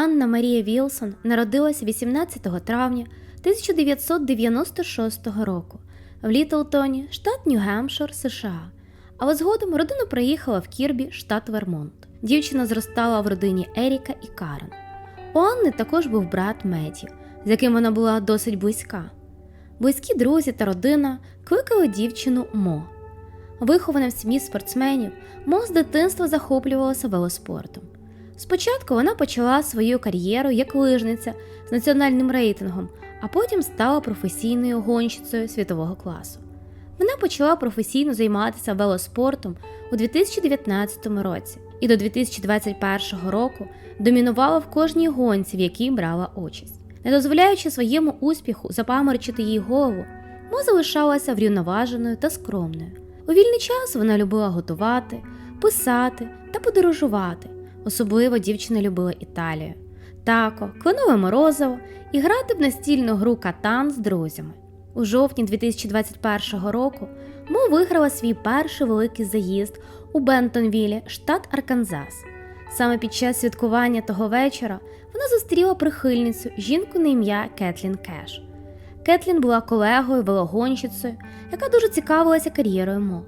Анна Марія Вілсон народилася 18 травня 1996 року в Літлтоні, штат Нью-Гемпшир, США. Але згодом родина приїхала в Кірбі, штат Вермонт. Дівчина зростала в родині Еріка і Карен. У Анни також був брат Меттю, з яким вона була досить близька. Близькі друзі та родина кликали дівчину Мо. Вихована в сім'ї спортсменів, Мо з дитинства захоплювалася велоспортом. Спочатку вона почала свою кар'єру як лижниця з національним рейтингом, а потім стала професійною гонщицею світового класу. Вона почала професійно займатися велоспортом у 2019 році і до 2021 року домінувала в кожній гонці, в якій брала участь. Не дозволяючи своєму успіху запаморочити їй голову, Мо залишалася врівноваженою та скромною. У вільний час вона любила готувати, писати та подорожувати. Особливо дівчина любила Італію, тако, кленове морозиво і грати в настільну гру катан з друзями. У жовтні 2021 року Мо виграла свій перший великий заїзд у Бентонвілі, штат Арканзас. Саме під час святкування того вечора вона зустріла прихильницю жінку на ім'я Кетлін Кеш. Кетлін була колегою велогонщицею, яка дуже цікавилася кар'єрою Мо.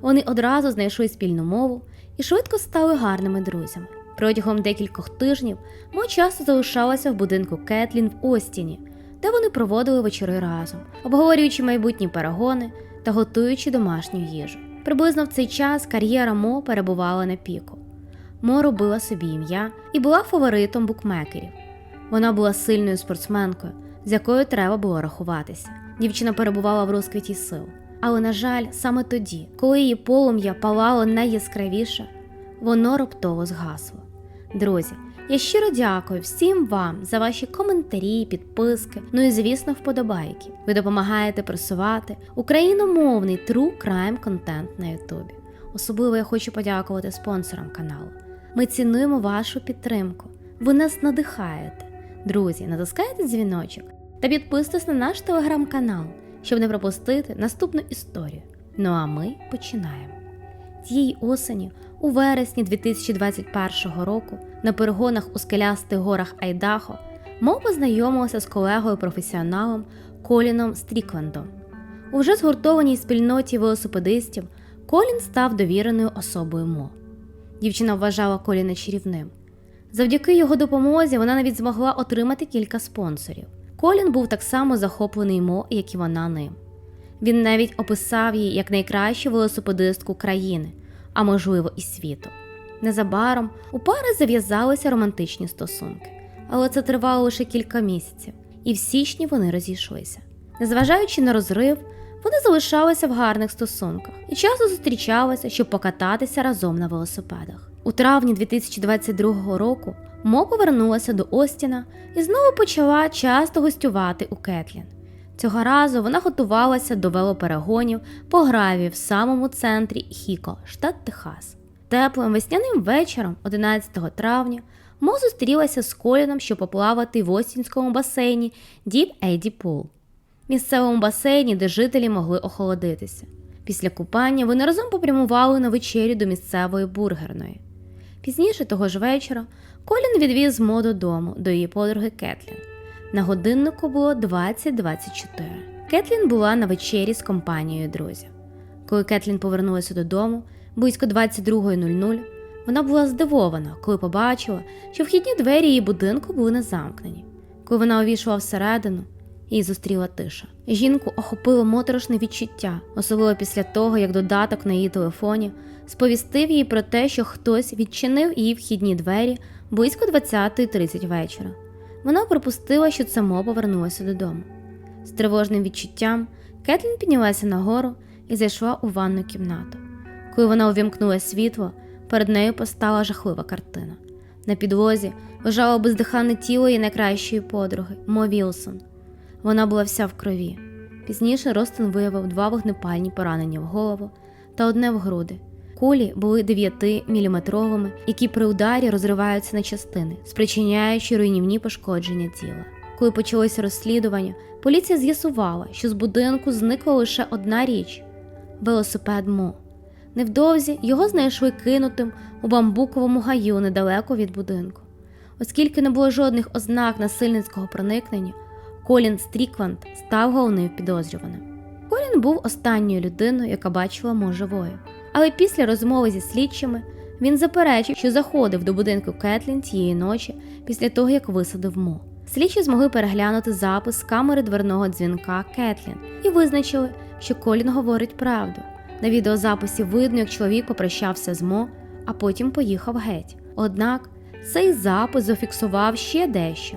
Вони одразу знайшли спільну мову і швидко стали гарними друзями. Протягом декількох тижнів Мо часто залишалася в будинку Кетлін в Остіні, де вони проводили вечори разом, обговорюючи майбутні перегони та готуючи домашню їжу. Приблизно в цей час кар'єра Мо перебувала на піку. Мо робила собі ім'я і була фаворитом букмекерів. Вона була сильною спортсменкою, з якою треба було рахуватися. Дівчина перебувала в розквіті сил. Але, на жаль, саме тоді, коли її полум'я палало найяскравіше, воно раптово згасло. Друзі, я щиро дякую всім вам за ваші коментарі, підписки, ну і звісно, вподобайки. Ви допомагаєте просувати україномовний true crime контент на Ютубі. Особливо я хочу подякувати спонсорам каналу. Ми цінуємо вашу підтримку. Ви нас надихаєте. Друзі, натискайте дзвіночок та підписуйтесь на наш телеграм-канал, щоб не пропустити наступну історію. Ну а ми починаємо. Тієї осені, у вересні 2021 року, на перегонах у скелястих горах Айдахо, Мо познайомилася з колегою-професіоналом Коліном Стріклендом. У вже згуртованій спільноті велосипедистів Колін став довіреною особою Мо. Дівчина вважала Коліна чарівним. Завдяки його допомозі вона навіть змогла отримати кілька спонсорів. Колін був так само захоплений Мо, як і вона ним. Він навіть описав її як найкращу велосипедистку країни, а можливо і світу. Незабаром у пари зав'язалися романтичні стосунки, але це тривало лише кілька місяців, і в січні вони розійшлися. Незважаючи на розрив, вони залишалися в гарних стосунках і часто зустрічалися, щоб покататися разом на велосипедах. У травні 2022 року Мо повернулася до Остіна і знову почала часто гостювати у Кетлін. Цього разу вона готувалася до велоперегонів по граві в самому центрі Хіко, штат Техас. Теплим весняним вечором, 11 травня, Мо зустрілася з Коліном, щоб поплавати в Остінському басейні Діп Еді Пул, місцевому басейні, де жителі могли охолодитися. Після купання вони разом попрямували на вечерю до місцевої бургерної. Пізніше того ж вечора Колін відвіз Мо додому до її подруги Кетлін. На годиннику було 20.24. Кетлін була на вечері з компанією друзів. Коли Кетлін повернулася додому, близько 22.00, вона була здивована, коли побачила, що вхідні двері її будинку були не замкнені. Коли вона увійшла всередину, її зустріла тиша. Жінку охопило моторошне відчуття, особливо після того, як додаток на її телефоні сповістив їй про те, що хтось відчинив її вхідні двері близько 20.30 вечора. Вона припустила, що це Мо повернулася додому. З тривожним відчуттям Кетлін піднялася нагору і зайшла у ванну кімнату. Коли вона увімкнула світло, перед нею постала жахлива картина. На підлозі лежало бездиханне тіло її найкращої подруги Мо Вілсон. Вона була вся в крові. Пізніше Ростин виявив два вогнепальні поранення в голову та одне в груди. Кулі були 9-мм, які при ударі розриваються на частини, спричиняючи руйнівні пошкодження тіла. Коли почалося розслідування, поліція з'ясувала, що з будинку зникла лише одна річ велосипед Мо. Невдовзі його знайшли кинутим у бамбуковому гаю недалеко від будинку. Оскільки не було жодних ознак насильницького проникнення, Колін Стрікванд став головним підозрюваним. Колін був останньою людиною, яка бачила Мо живою. Але після розмови зі слідчими він заперечив, що заходив до будинку Кетлін тієї ночі після того, як висадив Мо. Слідчі змогли переглянути запис з камери дверного дзвінка Кетлін і визначили, що Колін говорить правду. На відеозаписі видно, як чоловік попрощався з Мо, а потім поїхав геть. Однак цей запис зафіксував ще дещо.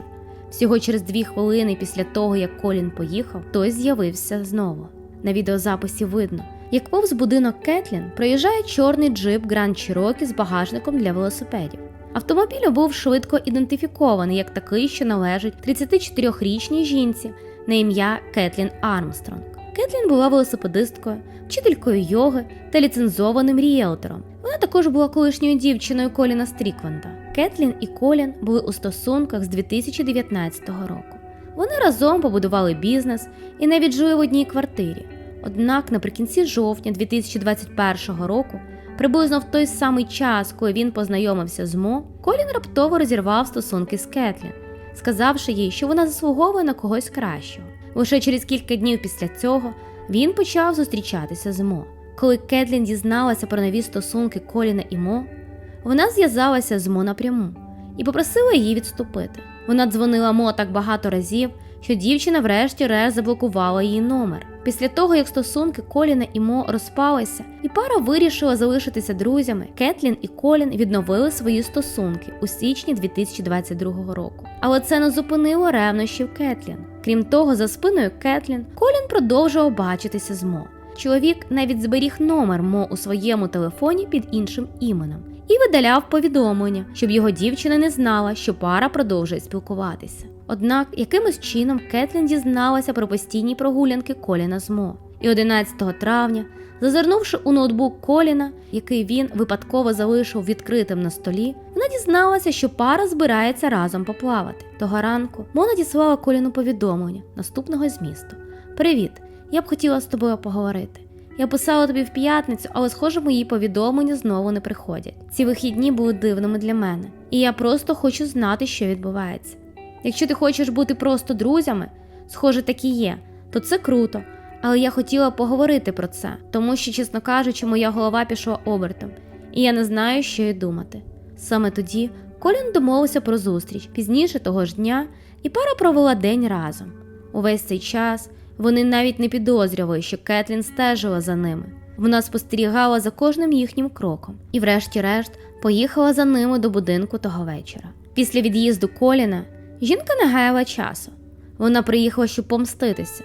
Всього через дві хвилини після того, як Колін поїхав, той з'явився знову. На відеозаписі видно, як повз будинок Кетлін проїжджає чорний джип Grand Cherokee з багажником для велосипедів. Автомобіль був швидко ідентифікований як такий, що належить 34-річній жінці на ім'я Кетлін Армстронг. Кетлін була велосипедисткою, вчителькою йоги та ліцензованим ріелтором. Вона також була колишньою дівчиною Коліна Стрікванда. Кетлін і Колін були у стосунках з 2019 року. Вони разом побудували бізнес і навіть жили в одній квартирі. Однак наприкінці жовтня 2021 року, приблизно в той самий час, коли він познайомився з Мо, Колін раптово розірвав стосунки з Кетлін, сказавши їй, що вона заслуговує на когось кращого. Лише через кілька днів після цього він почав зустрічатися з Мо. Коли Кетлін дізналася про нові стосунки Коліна і Мо, вона зв'язалася з Мо напряму і попросила її відступити. Вона дзвонила Мо так багато разів, що дівчина врешті-решт заблокувала її номер. Після того, як стосунки Коліна і Мо розпалися, і пара вирішила залишитися друзями, Кетлін і Колін відновили свої стосунки у січні 2022 року. Але це не зупинило ревнощів Кетлін. Крім того, за спиною Кетлін Колін продовжував бачитися з Мо. Чоловік навіть зберіг номер Мо у своєму телефоні під іншим іменем і видаляв повідомлення, щоб його дівчина не знала, що пара продовжує спілкуватися. Однак якимось чином Кетлін дізналася про постійні прогулянки Коліна з Мо. І 11 травня, зазирнувши у ноутбук Коліна, який він випадково залишив відкритим на столі, вона дізналася, що пара збирається разом поплавати. Того ранку Мо надіслала Коліну повідомлення наступного змісту: Привіт! Я б хотіла з тобою поговорити. Я писала тобі в п'ятницю, але, схоже, мої повідомлення знову не приходять. Ці вихідні були дивними для мене, і я просто хочу знати, що відбувається. Якщо ти хочеш бути просто друзями, схоже, так і є, то це круто. Але я хотіла поговорити про це, тому що, чесно кажучи, моя голова пішла обертом, і я не знаю, що й думати. Саме тоді Колін домовився про зустріч пізніше того ж дня, і пара провела день разом. Увесь цей час вони навіть не підозрювали, що Кетлін стежила за ними. Вона спостерігала за кожним їхнім кроком і, врешті-решт, поїхала за ними до будинку того вечора. Після від'їзду Коліна жінка не гаяла часу. Вона приїхала, щоб помститися.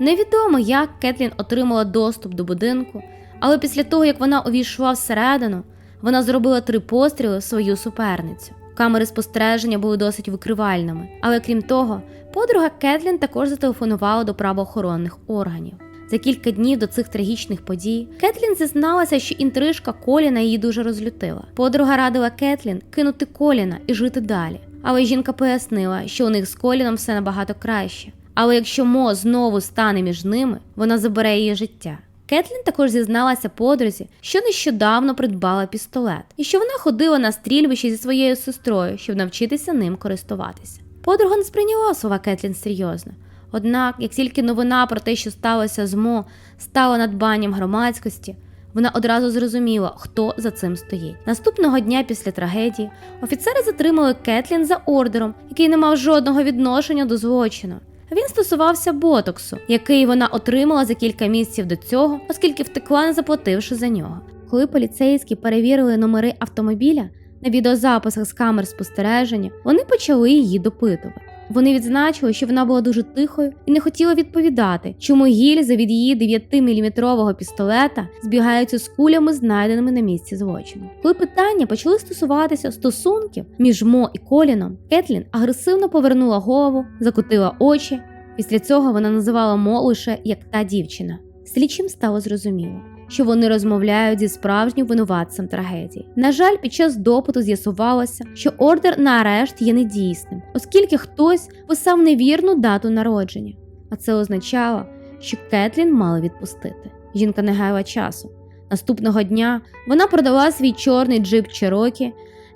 Невідомо, як Кетлін отримала доступ до будинку, але після того, як вона увійшла всередину, вона зробила три постріли в свою суперницю. Камери спостереження були досить викривальними, але крім того, подруга Кетлін також зателефонувала до правоохоронних органів. За кілька днів до цих трагічних подій Кетлін зізналася, що інтрижка Коліна її дуже розлютила. Подруга радила Кетлін кинути Коліна і жити далі. Але жінка пояснила, що у них з Коліном все набагато краще. Але якщо Мо знову стане між ними, вона забере її життя. Кетлін також зізналася подрузі, що нещодавно придбала пістолет, і що вона ходила на стрільбище зі своєю сестрою, щоб навчитися ним користуватися. Подруга не сприйняла слова Кетлін серйозно. Однак, як тільки новина про те, що сталося з Мо, стала надбанням громадськості, вона одразу зрозуміла, хто за цим стоїть. Наступного дня після трагедії офіцери затримали Кетлін за ордером, який не мав жодного відношення до злочину. Він стосувався ботоксу, який вона отримала за кілька місяців до цього, оскільки втекла, не заплативши за нього. Коли поліцейські перевірили номери автомобіля на відеозаписах з камер спостереження, вони почали її допитувати. Вони відзначили, що вона була дуже тихою і не хотіла відповідати, чому гільзи від її 9-мм пістолета збігаються з кулями, знайденими на місці злочину. Коли питання почали стосуватися стосунків між Мо і Коліном, Кетлін агресивно повернула голову, закотила очі. Після цього вона називала Мо лише як та дівчина. Слідчим стало зрозуміло, що вони розмовляють зі справжнім винуватцем трагедії. На жаль, під час допиту з'ясувалося, що ордер на арешт є недійсним, оскільки хтось писав невірну дату народження. А це означало, що Кетлін мали відпустити. Жінка не гаяла часу. Наступного дня вона продала свій чорний джип Черокі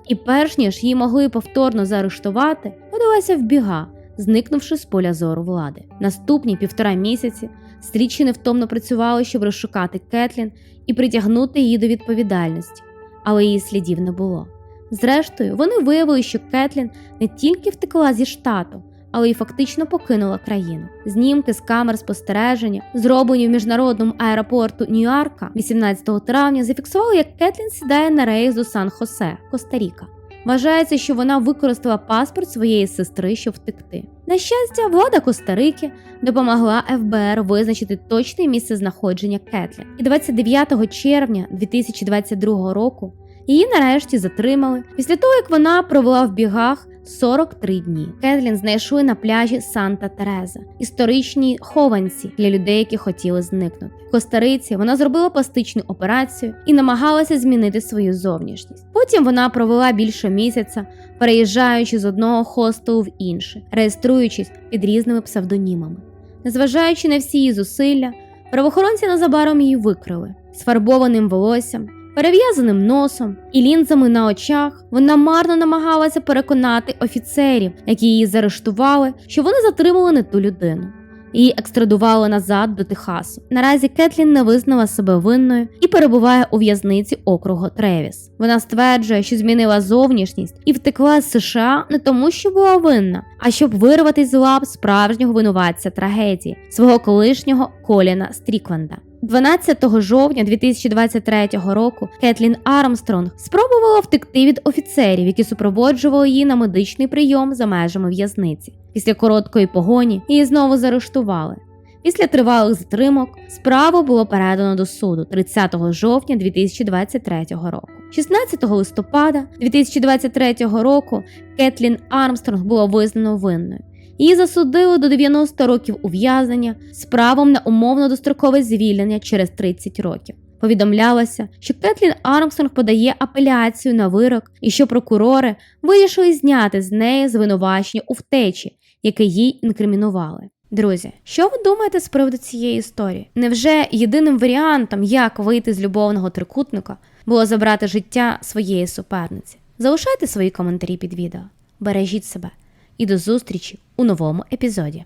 І перш ніж її могли повторно заарештувати, подалася в біга, зникнувши з поля зору влади. Наступні півтора місяці слідчі невтомно працювали, щоб розшукати Кетлін і притягнути її до відповідальності, але її слідів не було. Зрештою, вони виявили, що Кетлін не тільки втекла зі штату, але й фактично покинула країну. Знімки з камер спостереження, зроблені в міжнародному аеропорту Нью-Йорка 18 травня, зафіксували, як Кетлін сідає на рейс до Сан-Хосе, Коста-Ріка. Вважається, що вона використала паспорт своєї сестри, щоб втекти. На щастя, влада Коста-Рики допомогла ФБР визначити точне місце знаходження Кетлі. І 29 червня 2022 року її нарешті затримали після того, як вона провела в бігах 43 дні. Кетлін знайшли на пляжі Санта Тереза, історичній хованці для людей, які хотіли зникнути. В Коста-Риці вона зробила пластичну операцію і намагалася змінити свою зовнішність. Потім вона провела більше місяця, переїжджаючи з одного хостелу в інший, реєструючись під різними псевдонімами. Незважаючи на всі її зусилля, правоохоронці незабаром її викрили з фарбованим волоссям, перев'язаним носом і лінзами на очах. Вона марно намагалася переконати офіцерів, які її заарештували, що вони затримали не ту людину. Її екстрадували назад до Техасу. Наразі Кетлін не визнала себе винною і перебуває у в'язниці округу Тревіс. Вона стверджує, що змінила зовнішність і втекла з США не тому, що була винна, а щоб вирватися з лап справжнього винуватця трагедії свого колишнього Коліна Стрікленда. 12 жовтня 2023 року Кетлін Армстронг спробувала втекти від офіцерів, які супроводжували її на медичний прийом за межами в'язниці. Після короткої погоні її знову заарештували. Після тривалих затримок справу було передано до суду 30 жовтня 2023 року. 16 листопада 2023 року Кетлін Армстронг було визнано винною. Її засудили до 90 років ув'язнення з правом на умовно дострокове звільнення через 30 років. Повідомлялося, що Кетлін Армстронг подає апеляцію на вирок і що прокурори вирішили зняти з неї звинувачення у втечі, яке їй інкримінували. Друзі, що ви думаєте з приводу цієї історії? Невже єдиним варіантом, як вийти з любовного трикутника, було забрати життя своєї суперниці? Залишайте свої коментарі під відео, бережіть себе і до зустрічі у новому епізоді.